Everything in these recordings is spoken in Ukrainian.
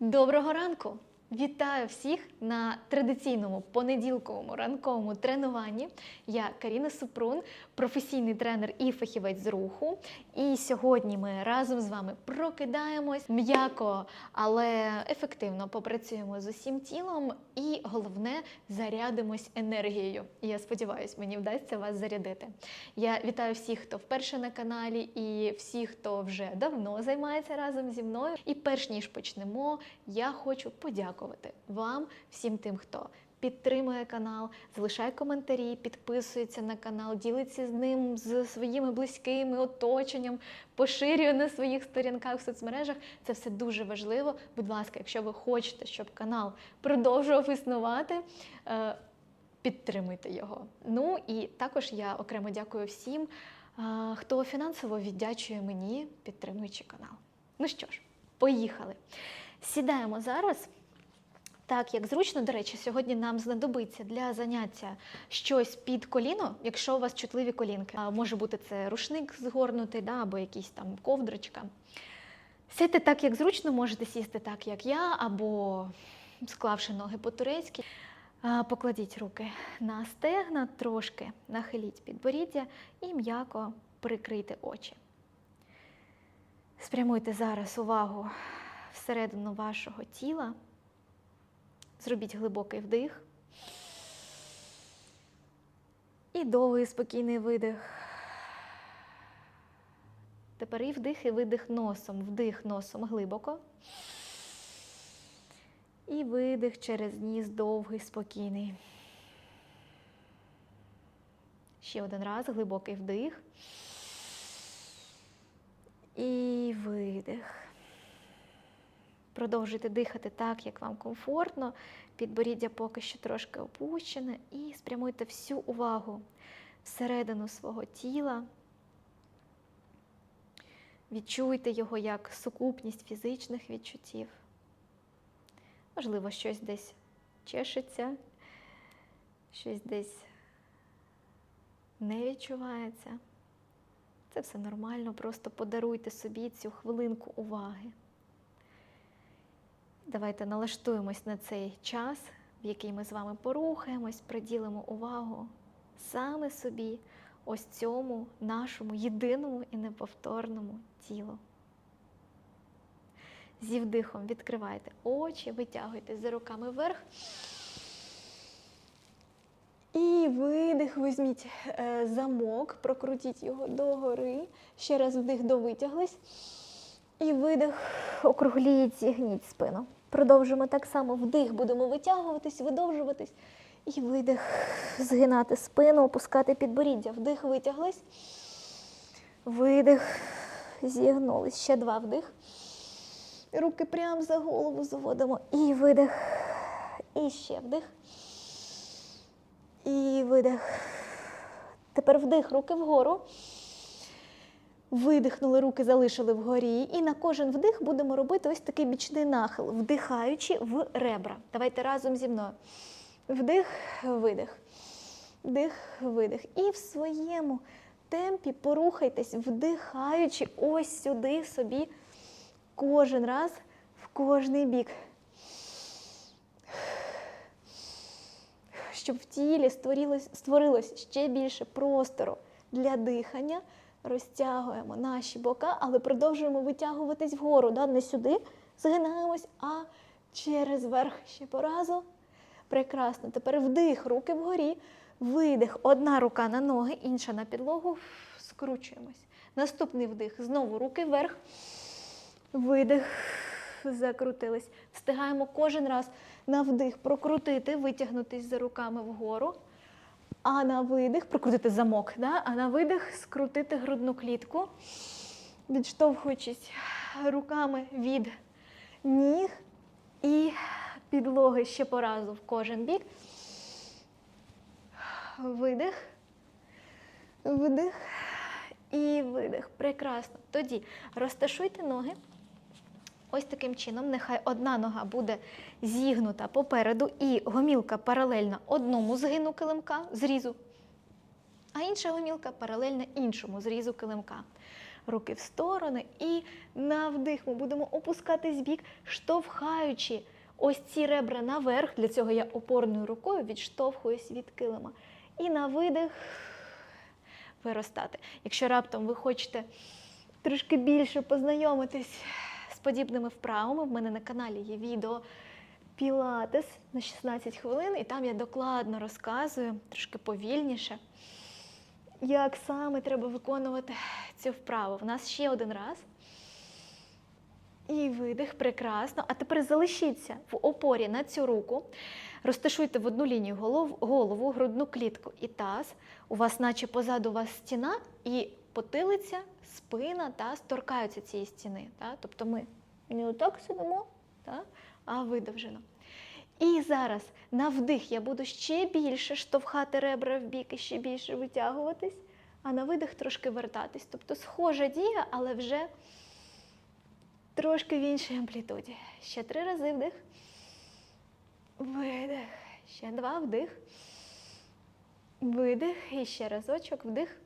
Доброго ранку! Вітаю всіх на традиційному понеділковому ранковому тренуванні. Я Каріна Супрун, професійний тренер і фахівець з руху. І сьогодні ми разом з вами прокидаємось м'яко, але ефективно попрацюємо з усім тілом і головне зарядимось енергією. Я сподіваюся, мені вдасться вас зарядити. Я вітаю всіх, хто вперше на каналі, і всіх, хто вже давно займається разом зі мною. І перш ніж почнемо, я хочу подякувати вам, всім тим, хто підтримує канал, залишає коментарі, підписується на канал, ділиться з ним з своїми близькими, оточенням, поширює на своїх сторінках в соцмережах. Це все дуже важливо. Будь ласка, якщо ви хочете, щоб канал продовжував існувати. е, Підтримуйте його. Ну і також я окремо дякую всім, хто фінансово віддячує мені, підтримуючи канал. Ну що ж, поїхали. Сідаємо зараз. Так, як зручно, до речі, сьогодні нам знадобиться для заняття щось під коліно, якщо у вас чутливі колінки. А, може бути це рушник згорнутий, да, або якийсь там ковдрочка. Сядьте так, як зручно, можете сісти так, як я, або склавши ноги по-турецьки. Покладіть руки на стегна, трошки нахиліть підборіддя і м'яко прикрийте очі. Спрямуйте зараз увагу всередину вашого тіла. Зробіть глибокий вдих. І довгий спокійний видих. Тепер і вдих, і видих носом. Вдих носом глибоко. І видих через ніс довгий, спокійний. Ще один раз глибокий вдих. І видих. Продовжуйте дихати так, як вам комфортно. Підборіддя поки що трошки опущене. І спрямуйте всю увагу всередину свого тіла. Відчуйте його як сукупність фізичних відчуттів. Можливо, щось десь чешеться, щось десь не відчувається. Це все нормально, просто подаруйте собі цю хвилинку уваги. Давайте налаштуємось на цей час, в який ми з вами порухаємось, приділимо увагу саме собі, ось цьому нашому єдиному і неповторному тілу. Зі вдихом відкривайте очі, витягуйтесь за руками вверх. І видих, візьміть е, замок, прокрутіть його догори. Ще раз вдих довитяглись. І видих, округліть, зігніть спину. Продовжимо так само вдих, будемо витягуватись, видовжуватись. І видих, згинати спину, опускати підборіддя. Вдих, витяглись. Видих, зігнулись. Ще два вдих. Руки прямо за голову заводимо. І видих. І ще вдих. І видих. Тепер вдих, руки вгору. Видихнули, руки залишили вгорі. І на кожен вдих будемо робити ось такий бічний нахил, вдихаючи в ребра. Давайте разом зі мною. Вдих, видих. Вдих, видих. І в своєму темпі порухайтесь, вдихаючи ось сюди собі кожен раз в кожний бік. Щоб в тілі створилось, створилось ще більше простору для дихання. Розтягуємо наші бока, але продовжуємо витягуватись вгору. Да? Не сюди згинаємось, а через верх ще по разу. Прекрасно. Тепер вдих, руки вгорі, видих. Одна рука на ноги, інша на підлогу. Скручуємось. Наступний вдих. Знову руки вверх. Видих. Закрутились. Встигаємо кожен раз на вдих прокрутити, витягнутись за руками вгору. А на видих прокрутити замок, да? а на видих скрутити грудну клітку, відштовхуючись руками від ніг і підлоги ще по разу в кожен бік. Видих, вдих і видих. Прекрасно. Тоді розташуйте ноги. Ось таким чином, нехай одна нога буде зігнута попереду і гомілка паралельна одному згину килимка, зрізу, а інша гомілка паралельна іншому зрізу килимка. руки в сторони. І на вдих ми будемо опускатись бік, штовхаючи ось ці ребра наверх. Для цього я опорною рукою відштовхуюсь від килима. І на видих виростати. Якщо раптом ви хочете трошки більше познайомитись подібними вправами, в мене на каналі є відео Пілатес на 16 хвилин, і там я докладно розказую, трошки повільніше, як саме треба виконувати цю вправу. В нас ще один раз. І видих, прекрасно. А тепер залишіться в опорі на цю руку. Розташуйте в одну лінію голов, голову, грудну клітку і таз. У вас, наче позаду вас стіна, і потилиця, спина та торкаються цієї стіни. Та? Тобто ми не отак сидимо, та? а видовжено. І зараз на вдих я буду ще більше штовхати ребра в бік і ще більше витягуватись, а на видих трошки вертатись. Тобто схожа дія, але вже трошки в іншій амплітуді. Ще три рази вдих. Видих. Ще два вдих. Видих. І ще разочок вдих.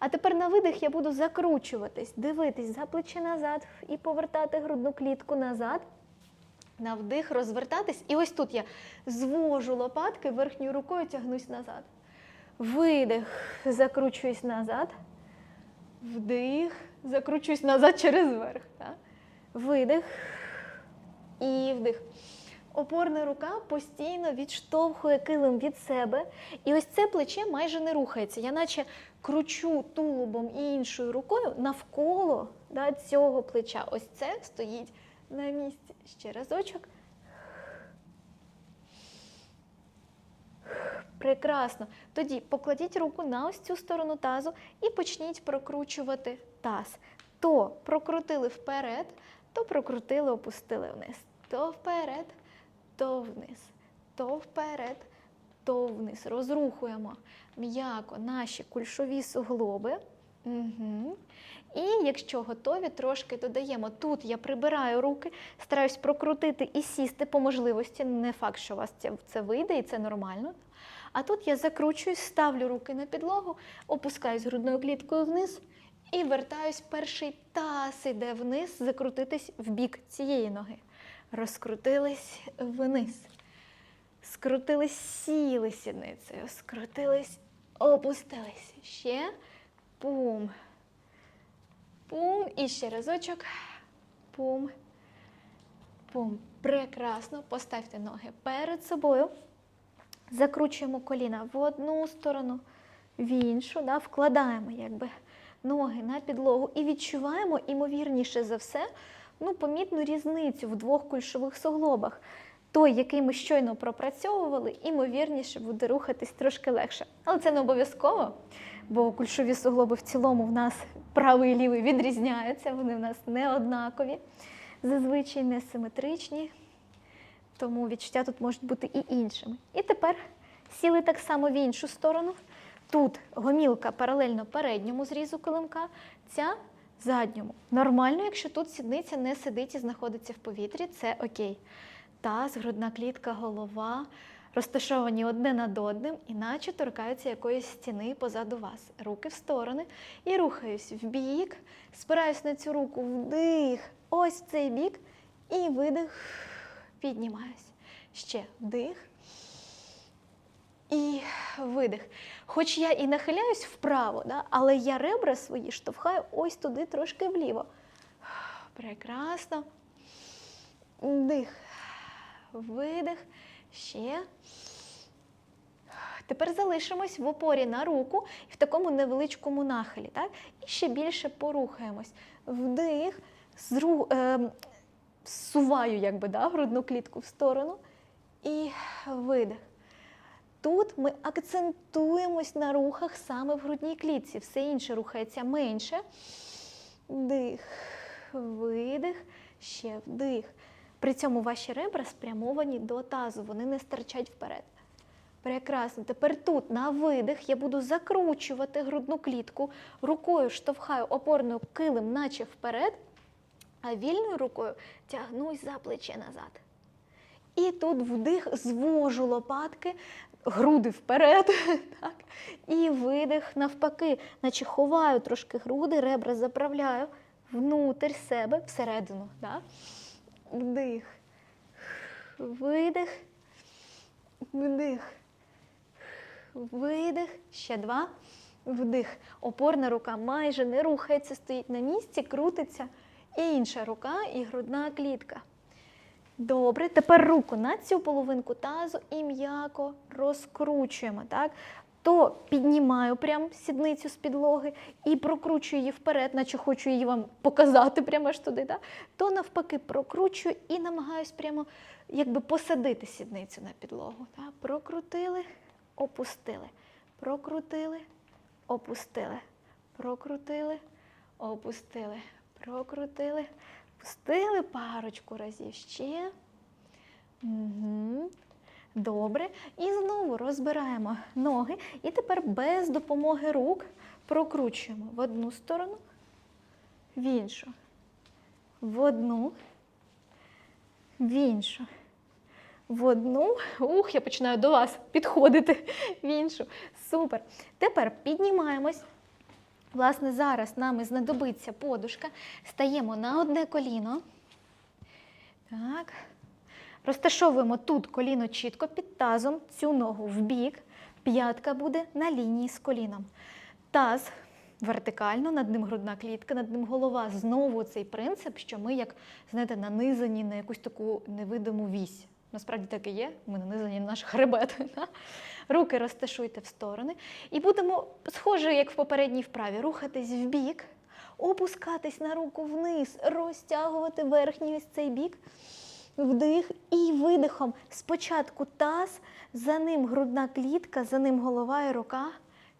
А тепер на видих я буду закручуватись, дивитись за плечі назад і повертати грудну клітку назад. На вдих, розвертатись. І ось тут я звожу лопатки, верхньою рукою тягнусь назад. Видих, закручуюсь назад. Вдих, закручуюсь назад через верх. Так? Видих і вдих. Опорна рука постійно відштовхує килим від себе. І ось це плече майже не рухається. Я наче кручу тулубом і іншою рукою навколо да, цього плеча. Ось це стоїть на місці. Ще разочок. Прекрасно. Тоді покладіть руку на ось цю сторону тазу і почніть прокручувати таз. То прокрутили вперед, то прокрутили, опустили вниз. То вперед, то вниз, то вперед, то вниз. Розрухуємо м'яко наші кульшові суглоби. Угу. І якщо готові, трошки додаємо. Тут я прибираю руки, стараюсь прокрутити і сісти по можливості. Не факт, що у вас це, це вийде і це нормально. А тут я закручуюсь, ставлю руки на підлогу, опускаюсь грудною кліткою вниз і вертаюсь. Перший таз іде вниз, закрутитись в бік цієї ноги. Розкрутились вниз. Скрутились, сіли сідницею, скрутились, опустились. Ще пум. Пум. І ще разочок. Пум. Пум. Прекрасно. Поставте ноги перед собою. Закручуємо коліна в одну сторону, в іншу. Да? Вкладаємо якби, ноги на підлогу і відчуваємо, імовірніше за все, ну, помітну різницю в двох кульшових суглобах. Той, який ми щойно пропрацьовували, імовірніше буде рухатись трошки легше. Але це не обов'язково, бо кульшові суглоби в цілому в нас правий і лівий відрізняються, вони в нас не однакові, зазвичай несиметричні, тому відчуття тут можуть бути і іншими. І тепер сіли так само в іншу сторону. Тут гомілка паралельно передньому зрізу килимка, ця задньому. Нормально, якщо тут сідниця не сидить і знаходиться в повітрі, це окей. Таз, грудна клітка, голова розташовані одне над одним, іначе торкаються якоїсь стіни позаду вас. Руки в сторони. І рухаюсь в бік, спираюсь на цю руку, вдих, ось в цей бік. І видих, піднімаюсь. Ще вдих. Видих. Хоч я і нахиляюсь вправо, да, але я ребра свої штовхаю ось туди трошки вліво. Прекрасно. Дих. Видих. Ще. Тепер залишимось в опорі на руку і в такому невеличкому нахилі. Так? І ще більше порухаємось. Вдих, зру, е, зсуваю якби, да, грудну клітку в сторону. І видих. Тут ми акцентуємось на рухах саме в грудній клітці. Все інше рухається менше. Дих, видих, ще вдих. При цьому ваші ребра спрямовані до тазу, вони не стирчать вперед. Прекрасно. Тепер тут на видих я буду закручувати грудну клітку, рукою штовхаю опорною килим, наче вперед, а вільною рукою тягнусь за плече назад. І тут вдих, звожу лопатки, груди вперед. Так. І видих навпаки, наче ховаю трошки груди, ребра заправляю внутрь себе, всередину. Так. Вдих. Видих. Вдих. Видих. Ще два. Вдих. Опорна рука майже не рухається, стоїть на місці, крутиться. І інша рука, і грудна клітка. Добре, тепер руку на цю половинку тазу і м'яко розкручуємо. Так? То піднімаю прям сідницю з підлоги і прокручую її вперед, наче хочу її вам показати прямо аж туди. Так? То навпаки прокручую і намагаюсь прямо якби посадити сідницю на підлогу. Так? Прокрутили, опустили, прокрутили, опустили, прокрутили, опустили, прокрутили. Пустили парочку разів ще. Угу. Добре. І знову розбираємо ноги. І тепер без допомоги рук прокручуємо в одну сторону, в іншу, в одну, в іншу, в одну. Ух, я починаю до вас підходити в іншу. Супер. Тепер піднімаємось. Власне, зараз нам і знадобиться подушка. Стаємо на одне коліно. Так. Розташовуємо тут коліно чітко під тазом, цю ногу в бік. П'ятка буде на лінії з коліном. Таз вертикально, над ним грудна клітка, над ним голова. Знову цей принцип, що ми, як знаєте, нанизані на якусь таку невидиму вісь. Насправді так і є. Ми нанизані на наш хребет. Руки розташуйте в сторони. І будемо, схоже, як в попередній вправі, рухатись в бік, опускатись на руку вниз, розтягувати верхній ось цей бік. Вдих і видихом. Спочатку таз, за ним грудна клітка, за ним голова і рука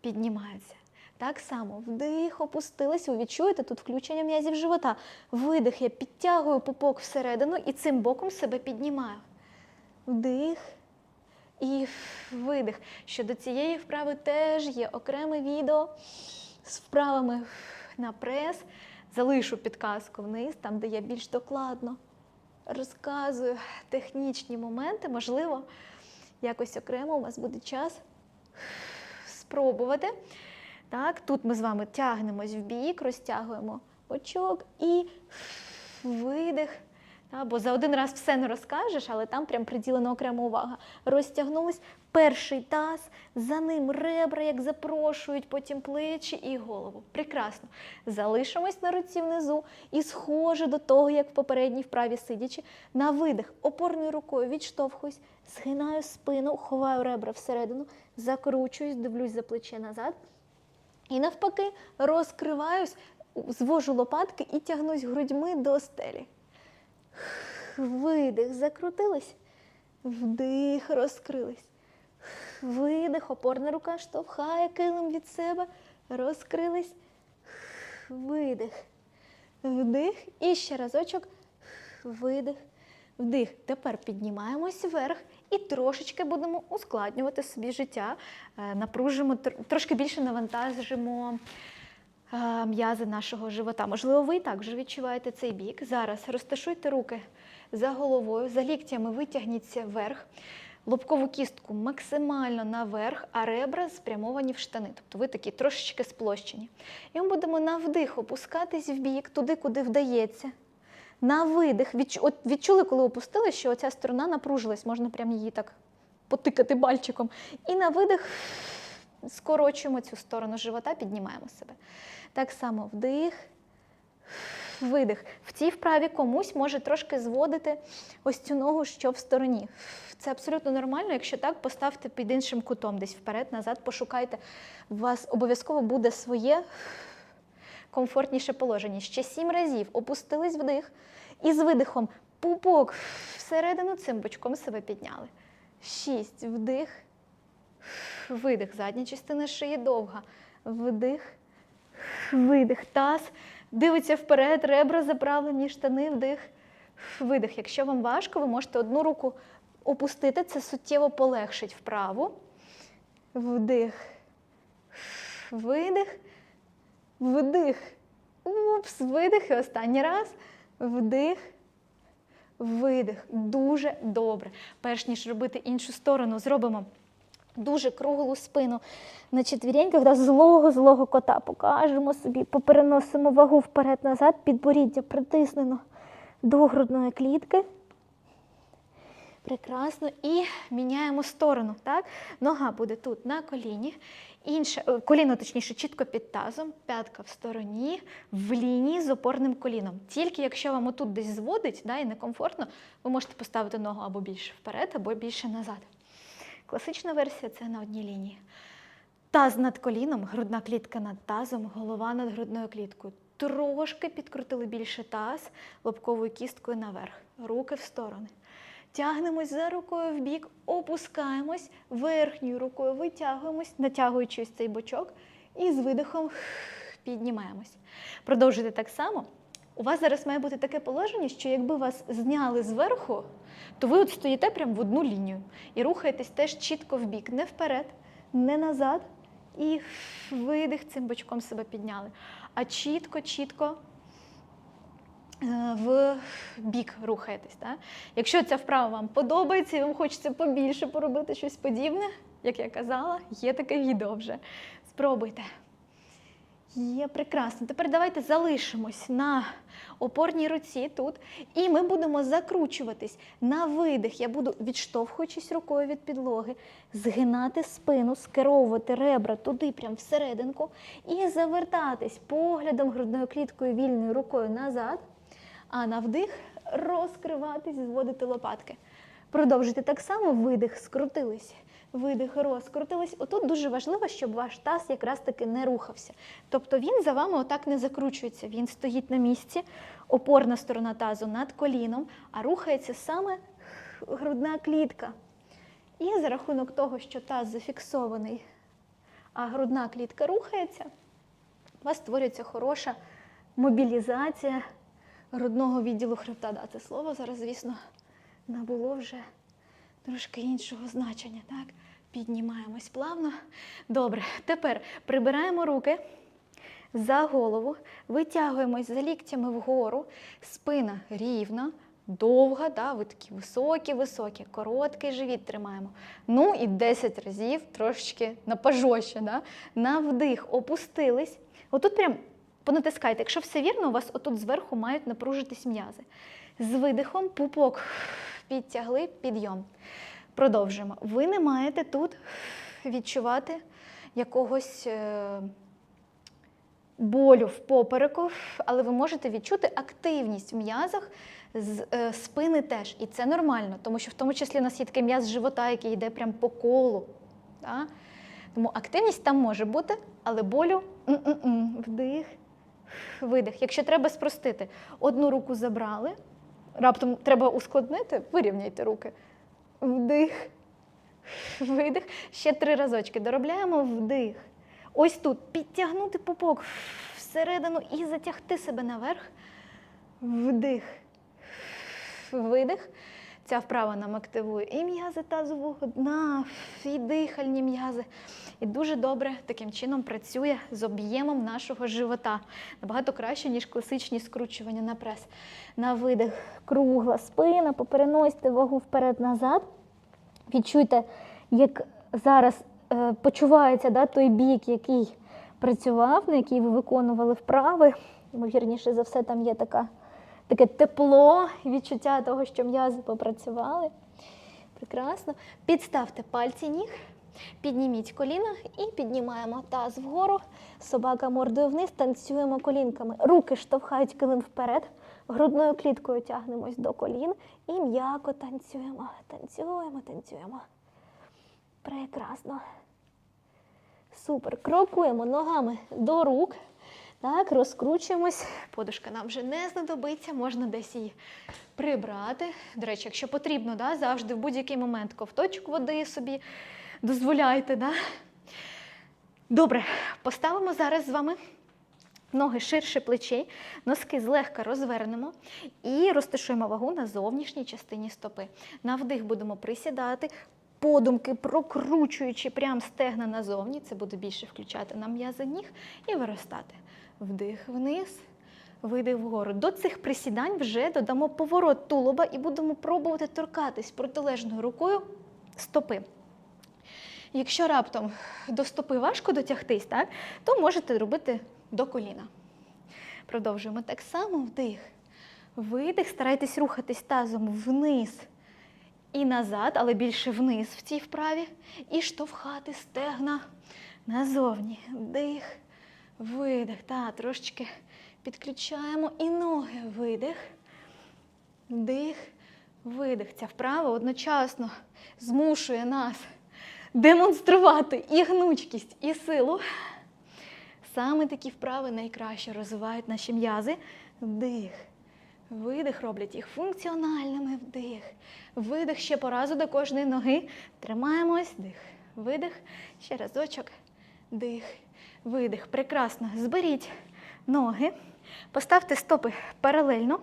піднімаються. Так само вдих, опустились. Ви відчуєте тут включення м'язів живота. Видих, я підтягую пупок всередину і цим боком себе піднімаю. Вдих і видих. Щодо цієї вправи теж є окреме відео з вправами на прес. Залишу підказку вниз, там, де я більш докладно розказую технічні моменти. Можливо, якось окремо у вас буде час спробувати. Так, Тут ми з вами тягнемось в бік, розтягуємо очок і видих. Бо за один раз все не розкажеш, але там прям приділена окрема увага. Розтягнулись перший таз, за ним ребра, як запрошують, потім плечі і голову. Прекрасно. Залишимось на руці внизу і схоже до того, як в попередній вправі сидячи, на видих опорною рукою відштовхуюсь, згинаю спину, ховаю ребра всередину, закручуюсь, дивлюсь за плече назад. І навпаки, розкриваюсь, звожу лопатки і тягнусь грудьми до стелі. Видих, закрутились, вдих, розкрились. Видих, опорна рука штовхає килим від себе, розкрились. Видих. Вдих. І ще разочок. Видих. Вдих. Тепер піднімаємось вверх і трошечки будемо ускладнювати собі життя. Е, Напружимо, трошки більше навантажимо м'язи нашого живота. Можливо, ви і так вже відчуваєте цей бік. Зараз розташуйте руки за головою, за ліктями витягніться вверх. Лобкову кістку максимально наверх, а ребра спрямовані в штани. Тобто ви такі трошечки сплощені. І ми будемо на вдих опускатись в бік, туди, куди вдається. На видих. Відчули, коли опустили, що оця сторона напружилась, можна прямо її так потикати бальчиком. І на видих скорочуємо цю сторону живота, піднімаємо себе. Так само вдих, видих. В цій вправі комусь може трошки зводити ось цю ногу, що в стороні. Це абсолютно нормально. Якщо так, поставте під іншим кутом, десь вперед-назад, пошукайте. У вас обов'язково буде своє комфортніше положення. Ще сім разів опустились вдих і з видихом пупок всередину цим бочком себе підняли. Шість. Вдих. Видих. Задня частина шиї довга. Вдих. Видих. Таз. Дивиться вперед, ребра заправлені, штани, вдих. Видих. Якщо вам важко, ви можете одну руку опустити, це суттєво полегшить вправу. Вдих. Видих. Вдих. Упс, видих. І останній раз. Вдих. видих. Дуже добре. Перш ніж робити іншу сторону, зробимо дуже круглу спину на четвіреньках, да, злого злого кота. Покажемо собі, попереносимо вагу вперед-назад, підборіддя притиснено до грудної клітки. Прекрасно. І міняємо сторону. Так? Нога буде тут на коліні. Інше, е, коліно, точніше, чітко під тазом, п'ятка в стороні, в лінії з опорним коліном. Тільки якщо вам отут десь зводить да, і некомфортно, ви можете поставити ногу або більше вперед, або більше назад. Класична версія це на одній лінії. Таз над коліном, грудна клітка над тазом, голова над грудною кліткою. Трошки підкрутили більше таз лобковою кісткою наверх. Руки в сторони. Тягнемось за рукою в бік, опускаємось, верхньою рукою витягуємось, натягуючи ось цей бочок, і з видихом піднімаємось. Продовжуйте так само. У вас зараз має бути таке положення, що якби вас зняли зверху, то ви от стоїте прямо в одну лінію і рухаєтесь теж чітко в бік, не вперед, не назад. І видих цим бочком себе підняли. А чітко, чітко е, в бік рухаєтесь. Так? Якщо ця вправа вам подобається і вам хочеться побільше поробити щось подібне, як я казала, є таке відео вже. Спробуйте. Є прекрасно. Тепер давайте залишимось на опорній руці тут, і ми будемо закручуватись на видих. Я буду, відштовхуючись рукою від підлоги, згинати спину, скеровувати ребра туди, прямо всерединку, і завертатись поглядом грудною кліткою вільною рукою назад, а на вдих розкриватись, зводити лопатки. Продовжуйте так само, видих, скрутились. Видих, розкрутились. Отут дуже важливо, щоб ваш таз якраз таки не рухався. Тобто він за вами отак не закручується. Він стоїть на місці, опорна сторона тазу над коліном, а рухається саме грудна клітка. І за рахунок того, що таз зафіксований, а грудна клітка рухається, у вас створюється хороша мобілізація грудного відділу хребта. Да, це слово зараз, звісно, набуло вже трошки іншого значення. Так? Піднімаємось плавно. Добре, тепер прибираємо руки за голову, витягуємось за ліктями вгору, спина рівна, довга, да? ви такі високі-високі, короткий живіт тримаємо. Ну і 10 разів трошечки напажоще. Да? На вдих опустились. Отут прям понатискайте. Якщо все вірно, у вас отут зверху мають напружитись м'язи. З видихом пупок підтягли, підйом. Продовжуємо. Ви не маєте тут відчувати якогось е, болю в попереку, але ви можете відчути активність в м'язах з е, спини теж. І це нормально, тому що в тому числі у нас є такий м'яз живота, який йде прямо по колу. Да? Тому активність там може бути, але болю м-м-м. вдих, видих. Якщо треба спростити, одну руку забрали, раптом треба ускладнити, вирівняйте руки. Вдих, видих. Ще три разочки. Доробляємо вдих. Ось тут підтягнути пупок всередину і затягти себе наверх. Вдих. Видих. Ця вправа нам активує і м'язи тазового дна, і дихальні м'язи. І дуже добре таким чином працює з об'ємом нашого живота. Набагато краще, ніж класичні скручування на прес. На видих кругла спина, попереносьте вагу вперед-назад. Відчуйте, як зараз е, почувається да, той бік, який працював, на який ви виконували вправи. Ймовірніше за все, там є така, таке тепло, відчуття того, що м'язи попрацювали. Прекрасно. Підставте пальці ніг, підніміть коліна і піднімаємо таз вгору, собака мордою вниз, танцюємо колінками. Руки штовхають килим вперед, грудною кліткою тягнемось до колін і м'яко танцюємо, танцюємо, танцюємо. Прекрасно. Супер. Крокуємо ногами до рук. Так, розкручуємось. Подушка нам вже не знадобиться, можна десь її прибрати. До речі, якщо потрібно, да, завжди в будь-який момент ковточок води собі дозволяйте. Да? Добре, поставимо зараз з вами ноги ширше плечей, носки злегка розвернемо і розташуємо вагу на зовнішній частині стопи. На вдих будемо присідати, подумки прокручуючи прям стегна назовні, це буде більше включати нам м'язи ніг і виростати. Вдих вниз, видих вгору. До цих присідань вже додамо поворот тулуба і будемо пробувати торкатись протилежною рукою стопи. Якщо раптом до стопи важко дотягтись, так, то можете робити до коліна. Продовжуємо так само вдих. Видих, старайтесь рухатись тазом вниз і назад, але більше вниз в цій вправі. І штовхати стегна назовні. Вдих, видих. Та, трошечки підключаємо і ноги. Видих, вдих, видих. Ця вправа одночасно змушує нас демонструвати і гнучкість, і силу. Саме такі вправи найкраще розвивають наші м'язи. Вдих. Видих роблять їх функціональними. Вдих. Видих ще по разу до кожної ноги. Тримаємось. Дих. Видих. Ще разочок. Дих. Видих. Прекрасно. Зберіть ноги. Поставте стопи паралельно.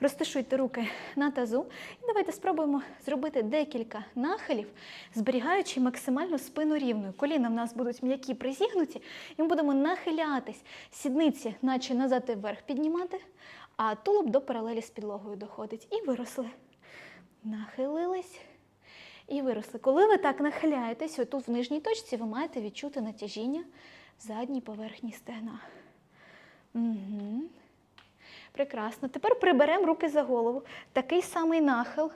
Розташуйте руки на тазу. І давайте спробуємо зробити декілька нахилів, зберігаючи максимально спину рівною. Коліна в нас будуть м'які призігнуті, і ми будемо нахилятись. Сідниці, наче назад і вверх піднімати, а тулуб до паралелі з підлогою доходить. І виросли. Нахилились. І виросли. Коли ви так нахиляєтесь, отут в нижній точці ви маєте відчути натяжіння задній поверхні стегна. Угу. Прекрасно. Тепер приберемо руки за голову. Такий самий нахил.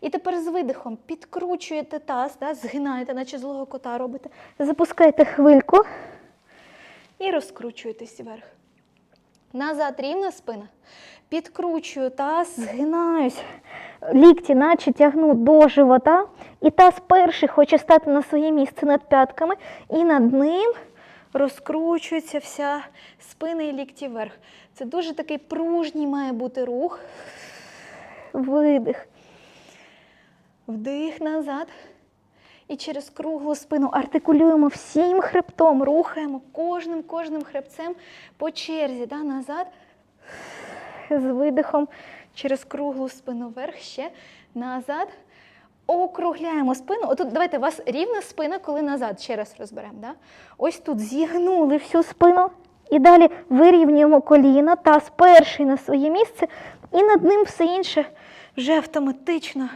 І тепер з видихом підкручуєте таз, да, згинаєте, наче злого кота робите. Запускаєте хвильку і розкручуєтесь вверх. Назад рівна спина. Підкручую таз, згинаюсь. Лікті, наче тягну до живота. І таз перший хоче стати на своє місце над п'ятками. І над ним розкручується вся спина і лікті вверх. Це дуже такий пружній має бути рух. Видих. Вдих назад. І через круглу спину артикулюємо всім хребтом, рухаємо кожним кожним хребцем по черзі. Да, назад. З видихом через круглу спину вверх, ще назад. Округляємо спину. Отут давайте у вас рівна спина, коли назад. Ще раз розберемо. Да? Ось тут зігнули всю спину. І далі вирівнюємо коліна, таз перший на своє місце, і над ним все інше вже автоматично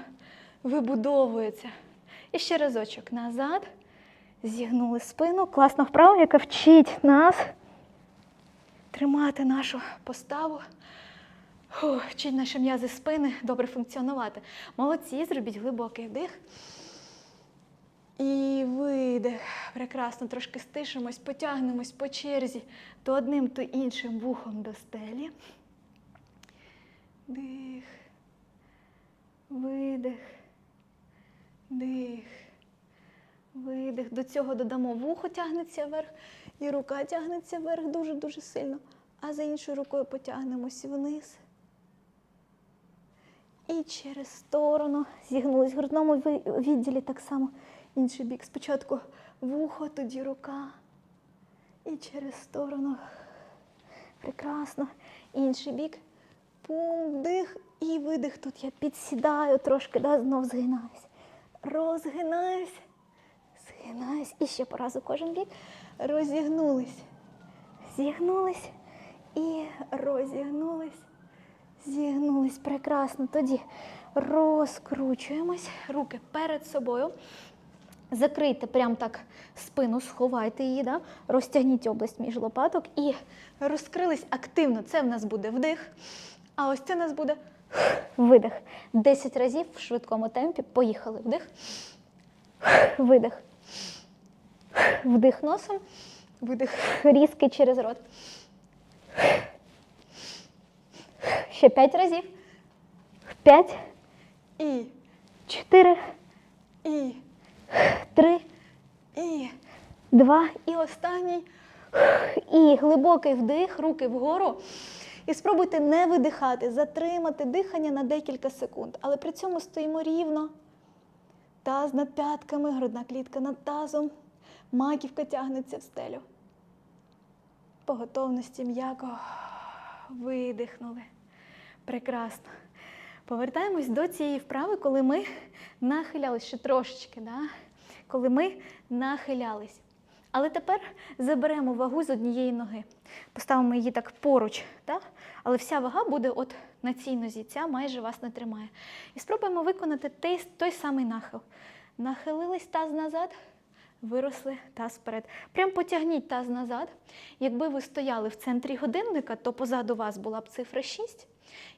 вибудовується. І ще разочок назад. Зігнули спину. Класна вправа, яка вчить нас тримати нашу поставу. Фу, вчить наші м'язи спини добре функціонувати. Молодці, зробіть глибокий вдих. І видих. Прекрасно, трошки стишимось, потягнемось по черзі то одним, то іншим вухом до стелі. Дих. Видих. Дих. Видих. До цього додамо вухо тягнеться вверх, і рука тягнеться вверх дуже-дуже сильно. А за іншою рукою потягнемось вниз. І через сторону зігнулись в грудному відділі так само інший бік. Спочатку вухо, тоді рука. І через сторону. Прекрасно. Інший бік. Пум, вдих і видих. Тут я підсідаю трошки, да, знов згинаюсь. Розгинаюсь, згинаюсь. І ще по разу кожен бік. Розігнулись. Зігнулись і розігнулись. Зігнулись прекрасно. Тоді розкручуємось, руки перед собою. Закрийте прям так спину, сховайте її, да? розтягніть область між лопаток і розкрились активно. Це в нас буде вдих. А ось це в нас буде видих. 10 разів в швидкому темпі. Поїхали. Вдих. Видих. Вдих носом. Видих різкий через рот. Ще 5 разів. 5. І 4. І три, і два, і останній. І глибокий вдих, руки вгору. І спробуйте не видихати, затримати дихання на декілька секунд. Але при цьому стоїмо рівно. Таз над п'ятками, грудна клітка над тазом, маківка тягнеться в стелю. По готовності м'яко видихнули. Прекрасно. Повертаємось до цієї вправи, коли ми нахилялись ще трошечки, да? коли ми нахилялись. Але тепер заберемо вагу з однієї ноги. Поставимо її так поруч, так? але вся вага буде от на цій нозі. Ця майже вас не тримає. І спробуємо виконати той, той самий нахил. Нахилились таз назад, виросли таз вперед. Прям потягніть таз назад. Якби ви стояли в центрі годинника, то позаду вас була б цифра 6.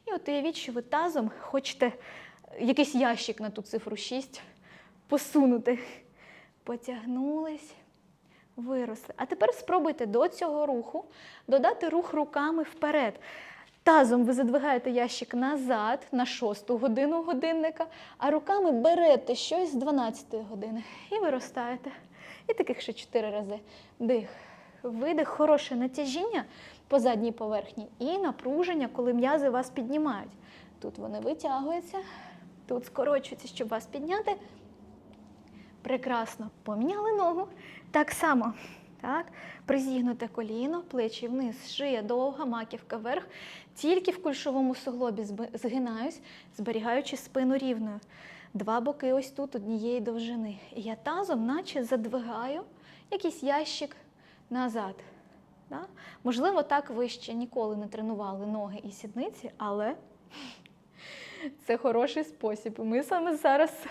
І от уявіть, що ви тазом хочете якийсь ящик на ту цифру 6 посунути. Потягнулись, виросли. А тепер спробуйте до цього руху додати рух руками вперед. Тазом ви задвигаєте ящик назад на 6 годину годинника, а руками берете щось з 12 години і виростаєте. І таких ще 4 рази. Дих, видих, хороше натяжіння по задній поверхні і напруження, коли м'язи вас піднімають. Тут вони витягуються, тут скорочуються, щоб вас підняти. Прекрасно. Поміняли ногу. Так само. Так. Призігнуте коліно, плечі вниз, шия довга, маківка вверх. Тільки в кульшовому суглобі згинаюсь, зберігаючи спину рівною. Два боки ось тут однієї довжини. І я тазом, наче задвигаю якийсь ящик назад. Да? Можливо, так ви ще ніколи не тренували ноги і сідниці, але це хороший спосіб. Ми саме зараз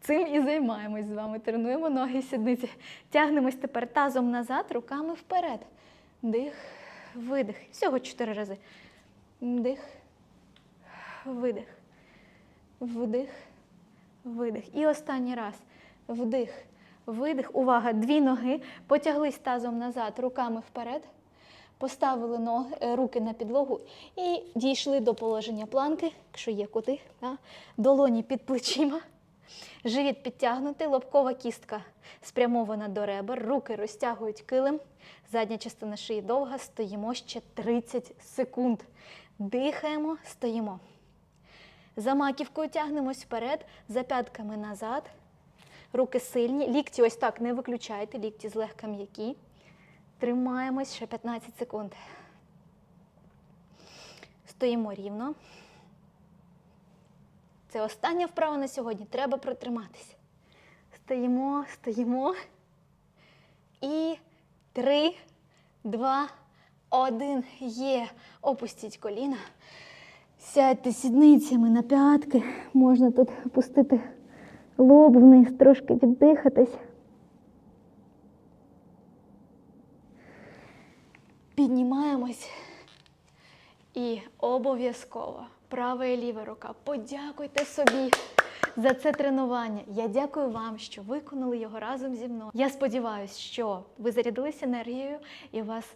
цим і займаємось з вами. Тренуємо ноги і сідниці. Тягнемось тепер тазом назад, руками вперед. Дих, видих. Всього чотири рази. Вдих, видих. Вдих, видих. І останній раз. Вдих, видих. Увага, дві ноги. Потяглись тазом назад, руками вперед. Поставили ноги, е, руки на підлогу і дійшли до положення планки, якщо є куди. Да? Долоні під плечима. Живіт підтягнутий, лобкова кістка спрямована до ребер, руки розтягують килим, задня частина шиї довга, стоїмо ще 30 секунд. Дихаємо, стоїмо. За маківкою тягнемось вперед, за п'ятками назад. Руки сильні, лікті ось так не виключайте, лікті злегка м'які. Тримаємось ще 15 секунд. Стоїмо рівно. Це остання вправа на сьогодні. Треба протриматися. Стоїмо, стоїмо. І три, два, один. Є. Опустіть коліна. Сядьте сідницями на п'ятки. Можна тут опустити лоб вниз, трошки віддихатись. Піднімаємось. І обов'язково права і ліва рука. Подякуйте собі за це тренування. Я дякую вам, що виконали його разом зі мною. Я сподіваюся, що ви зарядились енергією і у вас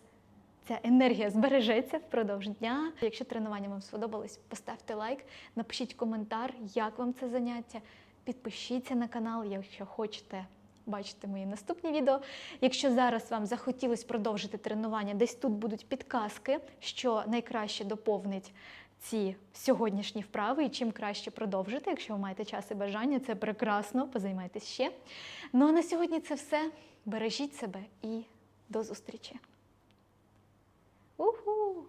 ця енергія збережеться впродовж дня. Якщо тренування вам сподобалось, поставте лайк, напишіть коментар, як вам це заняття. Підпишіться на канал, якщо хочете бачити мої наступні відео. Якщо зараз вам захотілося продовжити тренування, десь тут будуть підказки, що найкраще доповнить ці сьогоднішні вправи і чим краще продовжити. Якщо ви маєте час і бажання, це прекрасно, позаймайтесь ще. Ну а на сьогодні це все. Бережіть себе і до зустрічі. Уху!